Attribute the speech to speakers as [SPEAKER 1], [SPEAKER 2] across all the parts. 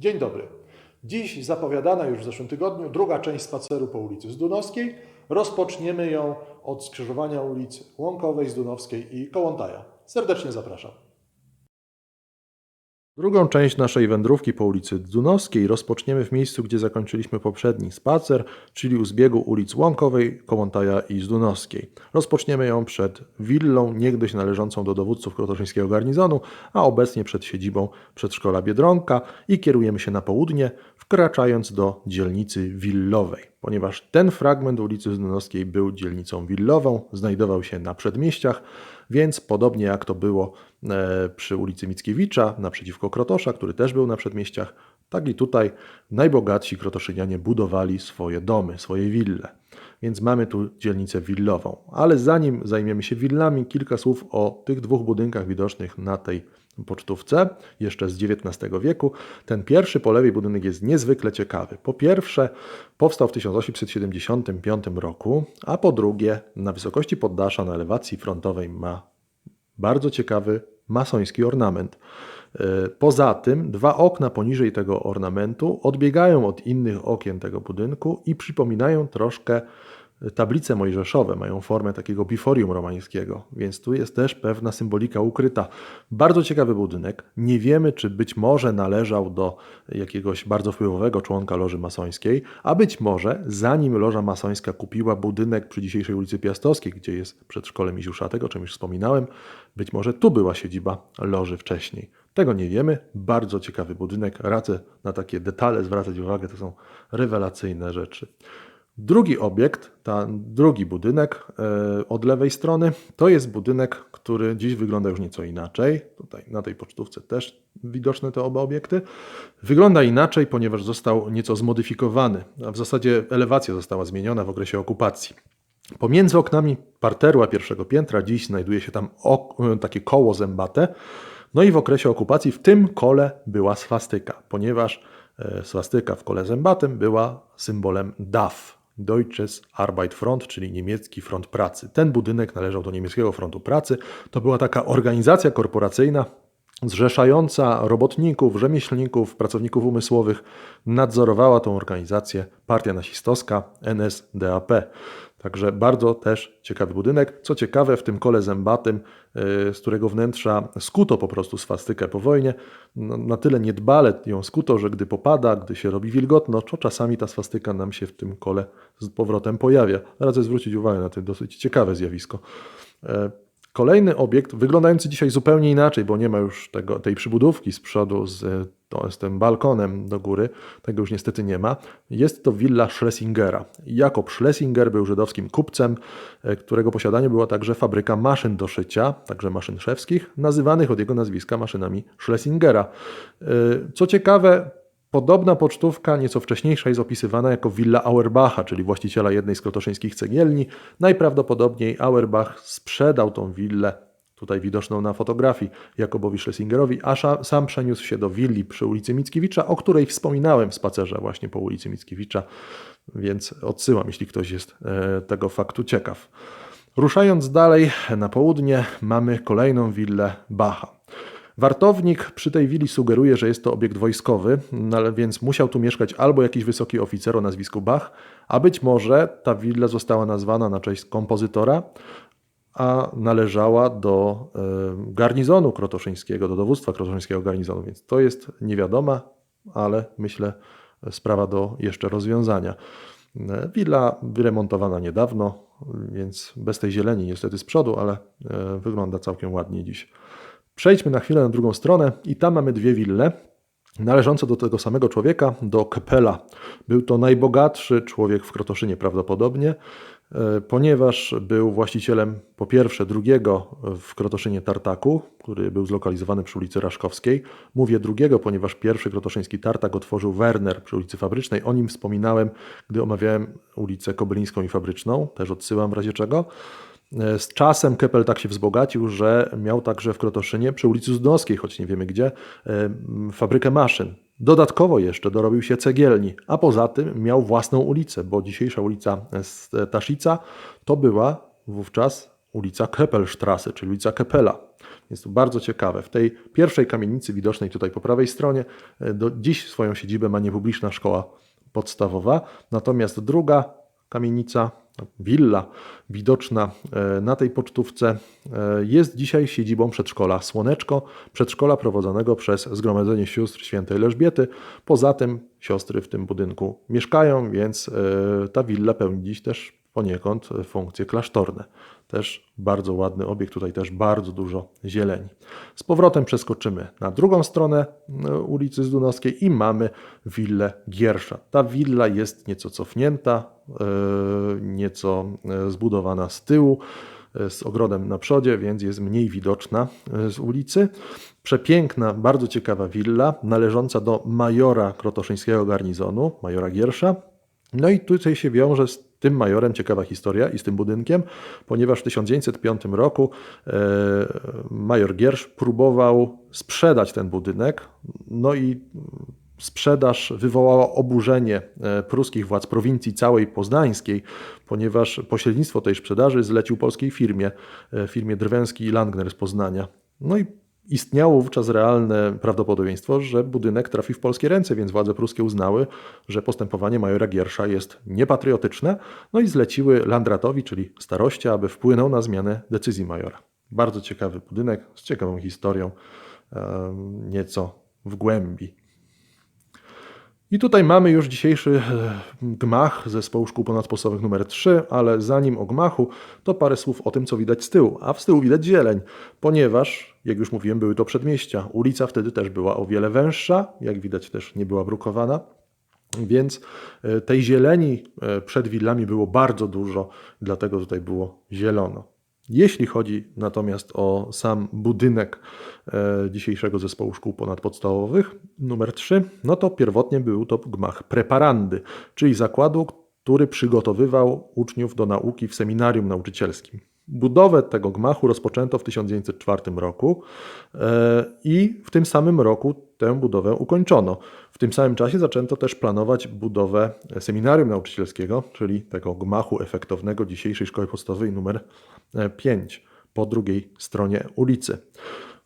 [SPEAKER 1] Dzień dobry. Dziś zapowiadana już w zeszłym tygodniu druga część spaceru po ulicy Zdunowskiej. Rozpoczniemy ją od skrzyżowania ulicy Łąkowej, Zdunowskiej i Kołątaja. Serdecznie zapraszam. Drugą część naszej wędrówki po ulicy Dzunowskiej rozpoczniemy w miejscu, gdzie zakończyliśmy poprzedni spacer, czyli u zbiegu ulic Łąkowej, Kołątaja i Zdunowskiej. Rozpoczniemy ją przed willą niegdyś należącą do dowódców krotoszyńskiego garnizonu, a obecnie przed siedzibą przedszkola Biedronka i kierujemy się na południe, wkraczając do dzielnicy willowej. Ponieważ ten fragment ulicy Zdunowskiej był dzielnicą willową, znajdował się na przedmieściach, więc podobnie jak to było przy ulicy Mickiewicza naprzeciwko Krotosza, który też był na przedmieściach, tak i tutaj najbogatsi krotoszynianie budowali swoje domy, swoje wille. Więc mamy tu dzielnicę willową. Ale zanim zajmiemy się willami, kilka słów o tych dwóch budynkach widocznych na tej pocztówce, jeszcze z XIX wieku. Ten pierwszy po lewej budynek jest niezwykle ciekawy. Po pierwsze, powstał w 1875 roku, a po drugie, na wysokości poddasza na elewacji frontowej ma bardzo ciekawy masoński ornament. E, Poza tym, dwa okna poniżej tego ornamentu odbiegają od innych okien tego budynku i przypominają troszkę tablice mojżeszowe, mają formę takiego biforium romańskiego, więc tu jest też pewna symbolika ukryta. Bardzo ciekawy budynek. Nie wiemy, czy być może należał do jakiegoś bardzo wpływowego członka loży masońskiej, a być może zanim loża masońska kupiła budynek przy dzisiejszej ulicy Piastowskiej, gdzie jest przedszkole Misiuszatek, o czym już wspominałem, być może tu była siedziba loży wcześniej. Tego nie wiemy. Bardzo ciekawy budynek. Radzę na takie detale zwracać uwagę, to są rewelacyjne rzeczy. Drugi obiekt, ten drugi budynek e, od lewej strony, to jest budynek, który dziś wygląda już nieco inaczej. Tutaj na tej pocztówce też widoczne te oba obiekty. Wygląda inaczej, ponieważ został nieco zmodyfikowany, a w zasadzie elewacja została zmieniona w okresie okupacji. Pomiędzy oknami parteru a pierwszego piętra dziś znajduje się tam ok- takie koło zębate. No i w okresie okupacji w tym kole była swastyka, ponieważ e, swastyka w kole zębatym była symbolem DAF, Deutsches Arbeitfront, czyli niemiecki front pracy. Ten budynek należał do niemieckiego frontu pracy. To była taka organizacja korporacyjna zrzeszająca robotników, rzemieślników, pracowników umysłowych. Nadzorowała tą organizację partia nazistowska NSDAP. Także bardzo też ciekawy budynek. Co ciekawe, w tym kole zębatym, yy, z którego wnętrza skuto po prostu swastykę po wojnie, no, na tyle niedbale ją skuto, że gdy popada, gdy się robi wilgotno, to czasami ta swastyka nam się w tym kole z powrotem pojawia. Radzę zwrócić uwagę na to dosyć ciekawe zjawisko. Kolejny obiekt, wyglądający dzisiaj zupełnie inaczej, bo nie ma już tego, tej przybudówki z przodu z, to, z tym balkonem do góry, tego już niestety nie ma. Jest to willa Schlesingera. Jakob Schlesinger był żydowskim kupcem, e, którego posiadanie była także fabryka maszyn do szycia, także maszyn szewskich, nazywanych od jego nazwiska maszynami Schlesingera. E, Co ciekawe, Podobna pocztówka, nieco wcześniejsza, jest opisywana jako willa Auerbacha, czyli właściciela jednej z krotoszyńskich cegielni. Najprawdopodobniej Auerbach sprzedał tą willę, tutaj widoczną na fotografii, Jakobowi Schlesingerowi, a sam przeniósł się do willi przy ulicy Mickiewicza, o której wspominałem w spacerze właśnie po ulicy Mickiewicza, więc odsyłam, jeśli ktoś jest e, tego faktu ciekaw. Ruszając dalej na południe, mamy kolejną willę Bacha. Wartownik przy tej willi sugeruje, że jest to obiekt wojskowy, no więc musiał tu mieszkać albo jakiś wysoki oficer o nazwisku Bach, a być może ta willa została nazwana na cześć kompozytora, a należała do e, garnizonu krotoszyńskiego, do dowództwa krotoszyńskiego garnizonu, więc to jest niewiadoma, ale myślę sprawa do jeszcze rozwiązania. E, Willa wyremontowana niedawno, więc bez tej zieleni niestety z przodu, ale e, wygląda całkiem ładnie dziś. Przejdźmy na chwilę na drugą stronę i tam mamy dwie wille należące do tego samego człowieka, do Kepela. Był to najbogatszy człowiek w Krotoszynie prawdopodobnie, e, ponieważ był właścicielem po pierwsze drugiego w Krotoszynie tartaku, który był zlokalizowany przy ulicy Raszkowskiej. Mówię drugiego, ponieważ pierwszy krotoszyński tartak otworzył Werner przy ulicy Fabrycznej. O nim wspominałem, gdy omawiałem ulicę Kobylińską i Fabryczną. Też odsyłam w razie czego. E, Z czasem Kepel tak się wzbogacił, że miał także w Krotoszynie przy ulicy Zdowskiej, choć nie wiemy gdzie, e, fabrykę maszyn. Dodatkowo jeszcze dorobił się cegielni, a poza tym miał własną ulicę, bo dzisiejsza ulica Staszica to była wówczas ulica Keppelstrasse, czyli ulica Kepela. Jest to bardzo ciekawe. W tej pierwszej kamienicy widocznej tutaj po prawej stronie e, do dziś swoją siedzibę ma niepubliczna szkoła podstawowa, natomiast druga kamienica, willa widoczna e, na tej pocztówce e, jest dzisiaj siedzibą przedszkola Słoneczko, przedszkola prowadzonego przez Zgromadzenie Sióstr Świętej Elżbiety. Poza tym siostry w tym budynku mieszkają, więc ta willa pełni dziś też poniekąd funkcje klasztorne. Też bardzo ładny obiekt, tutaj też bardzo dużo zieleni. Z powrotem przeskoczymy na drugą stronę e, ulicy Zdunowskiej i mamy willę Giersza. Ta willa jest nieco cofnięta, e, nieco e, zbudowana z tyłu, z ogrodem na przodzie, więc jest mniej widoczna z ulicy. Przepiękna, bardzo ciekawa willa, należąca do majora krotoszyńskiego garnizonu, majora Giersza. No i tutaj się wiąże z tym majorem ciekawa historia i z tym budynkiem, ponieważ w 1905 roku e, major Giersz próbował sprzedać ten budynek, no i sprzedaż wywołała oburzenie e, pruskich władz prowincji całej poznańskiej, ponieważ pośrednictwo tej sprzedaży zlecił polskiej firmie, e, firmie Drwęski i Langner z Poznania. No i Istniało wówczas realne prawdopodobieństwo, że budynek trafi w polskie ręce, więc władze pruskie uznały, że postępowanie majora Giersza jest niepatriotyczne, no i zleciły Landratowi, czyli staroście, aby wpłynął na zmianę decyzji majora. Bardzo ciekawy budynek z ciekawą historią, nieco w głębi. I tutaj mamy już dzisiejszy e, gmach zespołu szkół ponadpodstawowych numer 3, ale zanim o gmachu, to parę słów o tym, co widać z tyłu. A z tyłu widać zieleń, ponieważ, jak już mówiłem, były to przedmieścia. Ulica wtedy też była o wiele węższa, jak widać też nie była brukowana. Więc e, tej zieleni e, przed willami było bardzo dużo, dlatego tutaj było zielono. Jeśli chodzi natomiast o sam budynek e, dzisiejszego zespołu szkół ponadpodstawowych, numer 3, no to pierwotnie był to gmach preparandy, czyli zakładu, który przygotowywał uczniów do nauki w seminarium nauczycielskim. Budowę tego gmachu rozpoczęto w 1904 roku e, i w tym samym roku tę budowę ukończono. W tym samym czasie zaczęto też planować budowę seminarium nauczycielskiego, czyli tego gmachu efektownego dzisiejszej szkoły podstawowej numer 5 po drugiej stronie ulicy.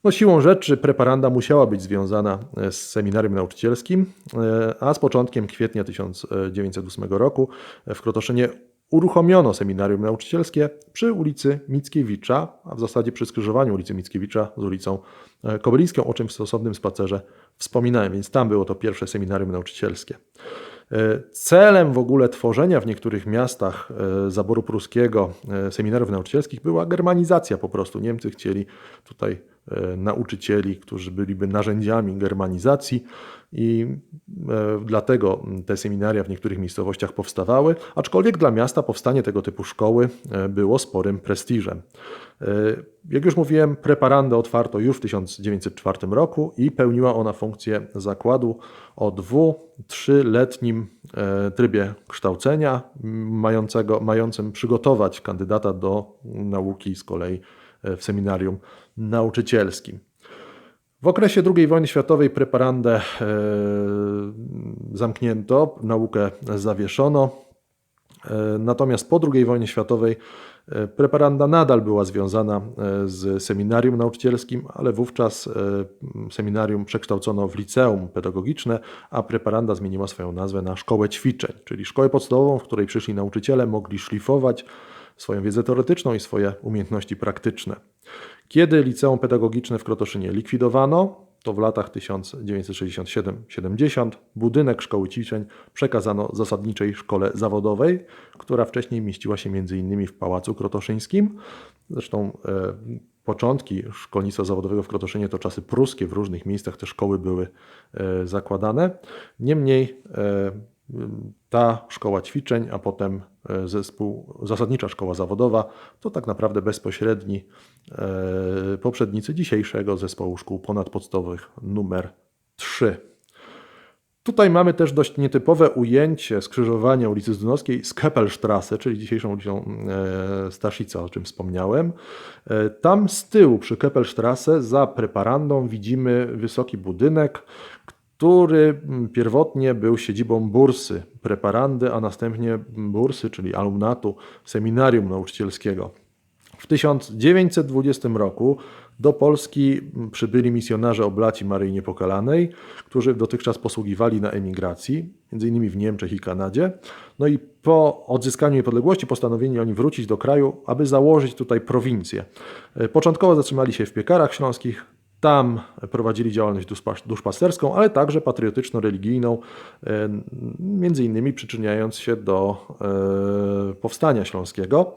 [SPEAKER 1] No, siłą rzeczy preparanda musiała być związana z seminarium nauczycielskim, e, a z początkiem kwietnia 1908 roku w Krotoszynie uruchomiono seminarium nauczycielskie przy ulicy Mickiewicza, a w zasadzie przy skrzyżowaniu ulicy Mickiewicza z ulicą e, Kobylińską, o czym w stosownym spacerze wspominałem, więc tam było to pierwsze seminarium nauczycielskie. E, celem w ogóle tworzenia w niektórych miastach e, zaboru pruskiego seminariów nauczycielskich była germanizacja po prostu. Niemcy chcieli tutaj nauczycieli, którzy byliby narzędziami germanizacji i e, dlatego te seminaria w niektórych miejscowościach powstawały, aczkolwiek dla miasta powstanie tego typu szkoły e, było sporym prestiżem. E, jak już mówiłem, preparandę otwarto już w 1904 roku i pełniła ona funkcję zakładu o dwu, trzyletnim trybie kształcenia, mającego, mającym przygotować kandydata do nauki z kolei w seminarium nauczycielskim. W okresie II wojny światowej preparandę e, zamknięto, naukę zawieszono. E, natomiast po II wojnie światowej e, preparanda nadal była związana z seminarium nauczycielskim, ale wówczas seminarium przekształcono w liceum pedagogiczne, a preparanda zmieniła swoją nazwę na szkołę ćwiczeń, czyli szkołę podstawową, w której przyszli nauczyciele mogli szlifować swoją wiedzę teoretyczną i swoje umiejętności praktyczne. Kiedy liceum pedagogiczne w Krotoszynie likwidowano, to w latach 1967-70 budynek szkoły ćwiczeń przekazano zasadniczej szkole zawodowej, która wcześniej mieściła się m.in. w Pałacu Krotoszyńskim. Zresztą e, początki szkolnictwa zawodowego w Krotoszynie to czasy pruskie, w różnych miejscach te szkoły były e, zakładane. Niemniej e, ta szkoła ćwiczeń, a potem e, zespół, zasadnicza szkoła zawodowa, to tak naprawdę bezpośredni e, poprzednicy dzisiejszego zespołu szkół ponadpodstawowych numer 3. Tutaj mamy też dość nietypowe ujęcie skrzyżowania ulicy Zdunowskiej z Keppelstrasse, czyli dzisiejszą ulicą e, Staszica, o czym wspomniałem. Tam z tyłu przy Keppelstrasse za preparandą widzimy wysoki budynek, który mm, pierwotnie był siedzibą bursy preparandy, a następnie bursy, czyli alumnatu seminarium nauczycielskiego. W W 1920 roku do Polski przybyli misjonarze oblaci Maryi Niepokalanej, którzy dotychczas posługiwali na emigracji, m.in. w Niemczech i Kanadzie. No i po odzyskaniu niepodległości postanowili oni wrócić do kraju, aby założyć tutaj prowincję. Początkowo zatrzymali się w Piekarach Śląskich, tam prowadzili działalność duszpasterską, ale także patriotyczno-religijną, e, między innymi przyczyniając się do e, powstania śląskiego.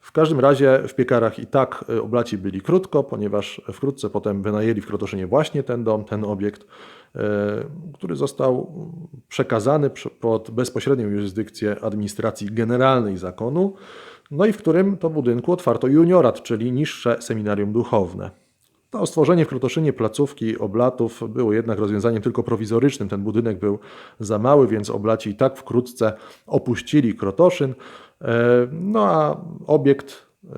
[SPEAKER 1] W każdym razie w piekarach i tak e, oblaci byli krótko, ponieważ wkrótce potem wynajęli w Krotoszynie właśnie ten dom, ten obiekt, który został przekazany pod bezpośrednią jurysdykcję administracji generalnej zakonu, no i w którym to budynku otwarto juniorat, czyli niższe seminarium duchowne. To stworzenie w Krotoszynie placówki oblatów było jednak rozwiązaniem tylko prowizorycznym. Ten budynek był za mały, więc oblaci i tak wkrótce opuścili Krotoszyn. E, no a obiekt e,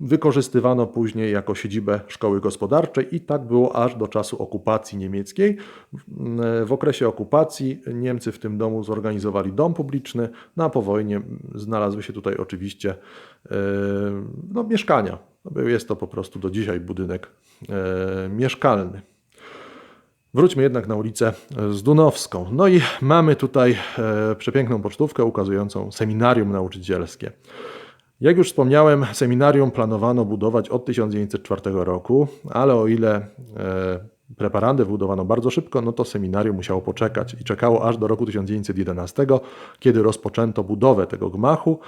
[SPEAKER 1] wykorzystywano później jako siedzibę szkoły gospodarczej i tak było aż do czasu okupacji niemieckiej. W okresie okupacji Niemcy w tym domu zorganizowali dom publiczny, no a po wojnie znalazły się tutaj oczywiście e, no, mieszkania. No, jest to po prostu do dzisiaj budynek e, mieszkalny. Wróćmy jednak na ulicę Zdunowską. No i mamy tutaj e, przepiękną pocztówkę ukazującą seminarium nauczycielskie. Jak już wspomniałem, seminarium planowano budować od 1904 roku, ale o ile e, preparandę wybudowano bardzo szybko, no to seminarium musiało poczekać i czekało aż do roku 1911, kiedy rozpoczęto budowę tego gmachu,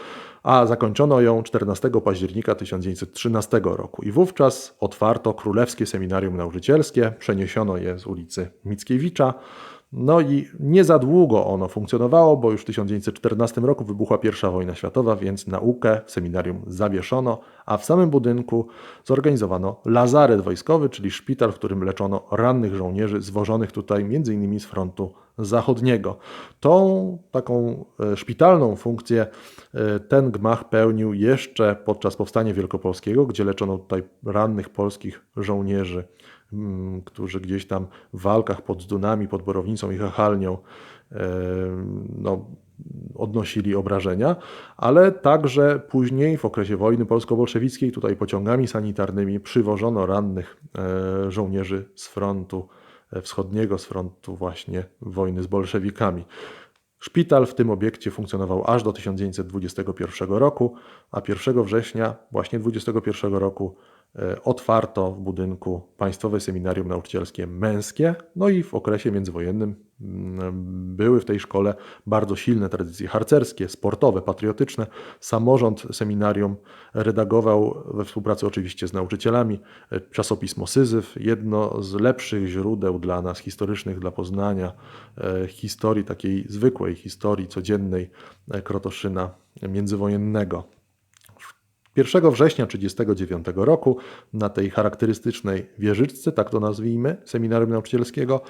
[SPEAKER 1] a zakończono ją 14 października 1913 roku. I wówczas otwarto Królewskie Seminarium Nauczycielskie, przeniesiono je z ulicy Mickiewicza no i nie za długo ono funkcjonowało, bo już w 1914 roku wybuchła I wojna światowa, więc naukę w seminarium zawieszono, a w samym budynku zorganizowano lazaret wojskowy, czyli szpital, w którym leczono rannych żołnierzy zwożonych tutaj m.in. z frontu zachodniego. Tą taką e, szpitalną funkcję e, ten gmach pełnił jeszcze podczas powstania wielkopolskiego, gdzie leczono tutaj rannych polskich żołnierzy którzy gdzieś tam w walkach pod Zdunami, pod Borownicą i Hachalnią no, odnosili obrażenia, ale także później w okresie wojny polsko-bolszewickiej tutaj pociągami sanitarnymi przywożono rannych e, żołnierzy z frontu e, wschodniego, z frontu właśnie wojny z bolszewikami. Szpital w tym obiekcie funkcjonował aż do 1921 roku, a 1 września właśnie 21 roku otwarto w budynku Państwowe Seminarium Nauczycielskie Męskie. No i w okresie międzywojennym mm, były w tej szkole bardzo silne tradycje harcerskie, sportowe, patriotyczne. Samorząd seminarium redagował we współpracy oczywiście z nauczycielami e, czasopismo Syzyf, jedno z lepszych źródeł dla nas historycznych, dla Poznania, e, historii takiej zwykłej, historii codziennej Krotoszyna międzywojennego. 1 września 1939 roku na tej charakterystycznej wieżyczce, tak to nazwijmy, seminarium nauczycielskiego,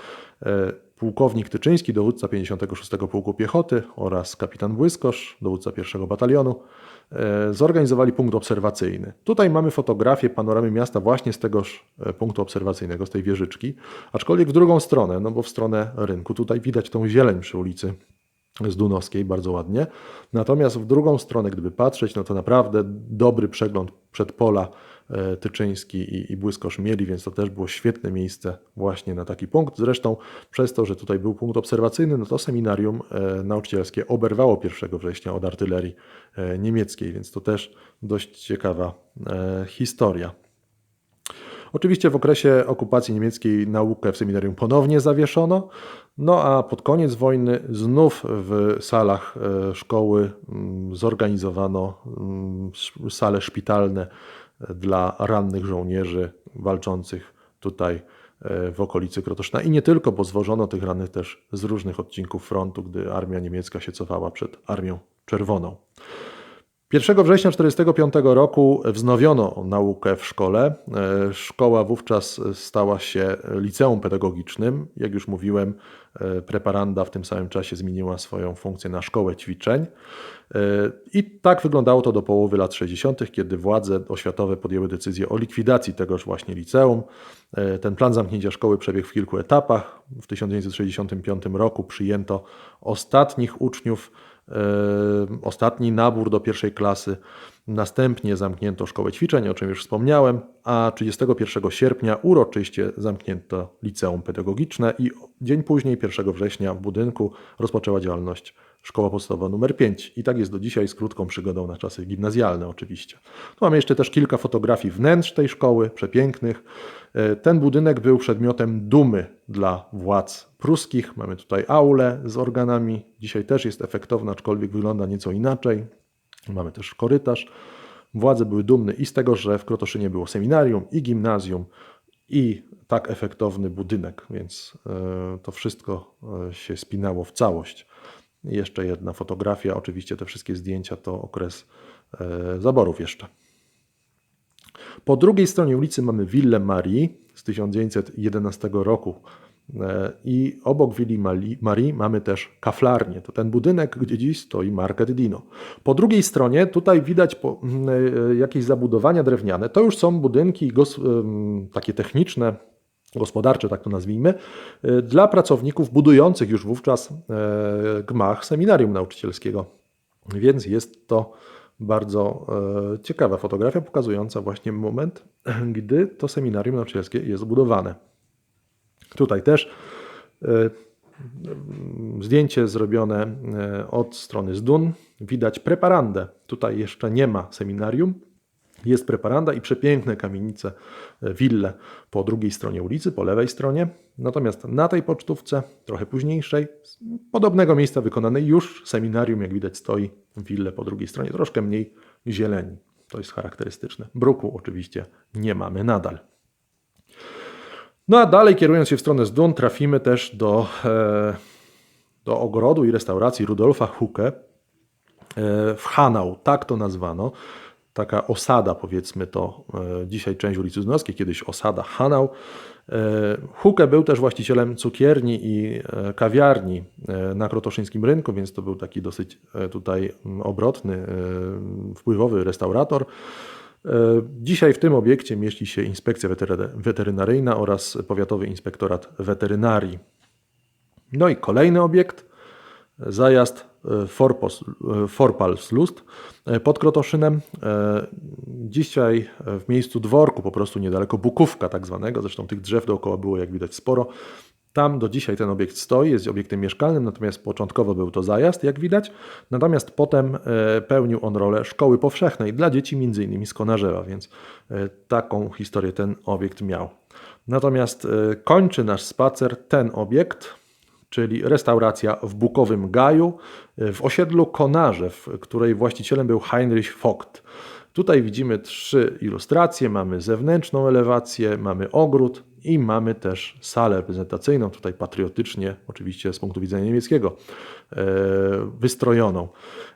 [SPEAKER 1] e, pułkownik Tyczyński, dowódca 56 Pułku Piechoty oraz kapitan Błyskosz, dowódca 1 Batalionu, e, zorganizowali punkt obserwacyjny. Tutaj mamy fotografię panoramy miasta właśnie z tegoż e, punktu obserwacyjnego, z tej wieżyczki, aczkolwiek w drugą stronę, no bo w stronę rynku. Tutaj widać tą zieleń przy ulicy z Dunowskiej, bardzo ładnie. Natomiast w drugą stronę, gdyby patrzeć, no to naprawdę dobry przegląd przedpola e, Tyczyński i, i Błyskosz mieli, więc to też było świetne miejsce właśnie na taki punkt. Zresztą przez to, że tutaj był punkt obserwacyjny, no to seminarium e, nauczycielskie oberwało 1 września od artylerii e, niemieckiej, więc to też dość ciekawa historia. Oczywiście w okresie okupacji niemieckiej naukę w seminarium ponownie zawieszono, no a pod koniec wojny znów w salach e, szkoły mm, zorganizowano mm, sale szpitalne e, dla rannych żołnierzy walczących tutaj e, w okolicy Krotoszyna. I nie tylko, bo zwożono tych rannych też z różnych odcinków frontu, gdy armia niemiecka się cofała przed Armią Czerwoną. 1 września 1945 roku wznowiono naukę w szkole. E, szkoła wówczas stała się liceum pedagogicznym. Jak już mówiłem, e, preparanda w tym samym czasie zmieniła swoją funkcję na szkołę ćwiczeń. E, I tak wyglądało to do połowy lat 60., kiedy władze oświatowe podjęły decyzję o likwidacji tegoż właśnie liceum. Ten plan zamknięcia szkoły przebiegł w kilku etapach. W 1965 roku przyjęto ostatnich uczniów ostatni nabór do pierwszej klasy Następnie zamknięto szkołę ćwiczeń, o czym już wspomniałem, a 31 sierpnia uroczyście zamknięto liceum pedagogiczne i dzień później, 1 września, w budynku rozpoczęła działalność szkoła podstawowa numer 5. I tak jest do dzisiaj z krótką przygodą na czasy gimnazjalne oczywiście. Tu mamy jeszcze też kilka fotografii wnętrz tej szkoły, przepięknych. E, Ten budynek był przedmiotem dumy dla władz pruskich. Mamy tutaj aulę z organami. Dzisiaj też jest efektowna, aczkolwiek wygląda nieco inaczej. Mamy też korytarz. Władze były dumne i z tego, że w Krotoszynie było seminarium i gimnazjum i tak efektowny budynek, więc e, to wszystko e, się spinało w całość. Jeszcze jedna fotografia, oczywiście te wszystkie zdjęcia to okres e, zaborów jeszcze. Po drugiej stronie ulicy mamy Willę Marii z 1911 roku. E, I obok Willi Marii mamy też kaflarnię. To ten budynek, gdzie dziś stoi Market Dino. Po drugiej stronie tutaj widać po, m, e, jakieś zabudowania drewniane. To już są budynki em, takie techniczne, gospodarcze, tak to nazwijmy, e, dla pracowników budujących już wówczas e, gmach seminarium nauczycielskiego. Więc jest to bardzo e, ciekawa fotografia pokazująca właśnie moment, gdy to seminarium nauczycielskie jest budowane. Tutaj też e, zdjęcie zrobione e, od strony z Dun. Widać preparandę. Tutaj jeszcze nie ma seminarium. Jest preparanda i przepiękne kamienice, e, wille po drugiej stronie ulicy, po lewej stronie. Natomiast na tej pocztówce, trochę późniejszej, z podobnego miejsca wykonanej już seminarium, jak widać, stoi wille po drugiej stronie, troszkę mniej zieleni. To jest charakterystyczne. Bruku oczywiście nie mamy nadal. No a dalej, kierując się w stronę z Dun, trafimy też do, e, do ogrodu i restauracji Rudolfa Hucke e, w Hanau, tak to nazwano. Taka osada, powiedzmy to, e, dzisiaj część ulicy Zdunowskiej, kiedyś osada Hanau. E, Hucke był też właścicielem cukierni i kawiarni na krotoszyńskim rynku, więc to był taki dosyć tutaj mm, obrotny, wpływowy restaurator. E, Dzisiaj w tym obiekcie mieści się Inspekcja Wetery- Weterynaryjna oraz Powiatowy Inspektorat Weterynarii. No i kolejny obiekt, zajazd e, Forpos, e, Forpalslust e, pod Krotoszynem. Dzisiaj w miejscu dworku, po prostu niedaleko Bukówka tak zwanego, zresztą tych drzew dookoła było jak widać sporo. Tam do dzisiaj ten obiekt stoi, jest obiektem mieszkalnym, natomiast początkowo był to zajazd, jak widać. Natomiast potem e, pełnił on rolę szkoły powszechnej dla dzieci, innymi z Konarzewa, więc e, taką historię ten obiekt miał. Natomiast e, kończy nasz spacer ten obiekt, czyli restauracja w Bukowym Gaju w osiedlu Konarzew, której właścicielem był Heinrich Vogt. Tutaj widzimy trzy ilustracje. Mamy zewnętrzną elewację, mamy ogród i mamy też salę reprezentacyjną, tutaj patriotycznie, oczywiście z punktu widzenia niemieckiego, e, wystrojoną.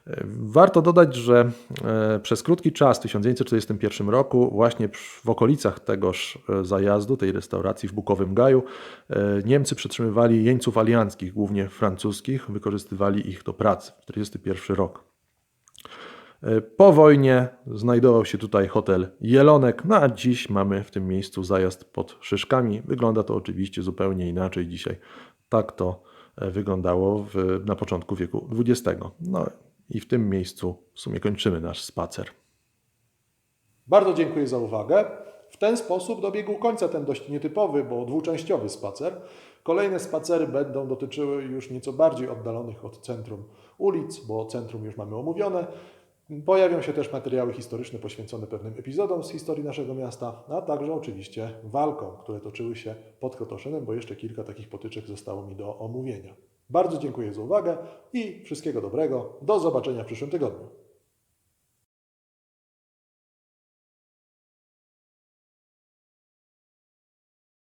[SPEAKER 1] E, Warto dodać, że e, przez krótki czas, w 1941 roku, właśnie w okolicach tegoż zajazdu, tej restauracji w Bukowym Gaju, Niemcy przetrzymywali jeńców alianckich, głównie francuskich, wykorzystywali ich do pracy. 1941 rok. E, Po wojnie znajdował się tutaj hotel Jelonek, no a dziś mamy w tym miejscu zajazd pod Szyszkami. Wygląda to oczywiście zupełnie inaczej dzisiaj. Tak to e, wyglądało w, na początku wieku XX. No i w tym miejscu w sumie kończymy nasz spacer.
[SPEAKER 2] Bardzo dziękuję za uwagę. W ten sposób dobiegł końca ten dość nietypowy, bo dwuczęściowy spacer. Kolejne spacery będą dotyczyły już nieco bardziej oddalonych od centrum ulic, bo centrum już mamy omówione. Pojawią się też materiały historyczne poświęcone pewnym epizodom z historii naszego miasta, a także oczywiście walkom, które toczyły się pod Krotoszynem, bo jeszcze kilka takich potyczek zostało mi do omówienia. Bardzo dziękuję za uwagę i wszystkiego dobrego. Do zobaczenia w przyszłym tygodniu.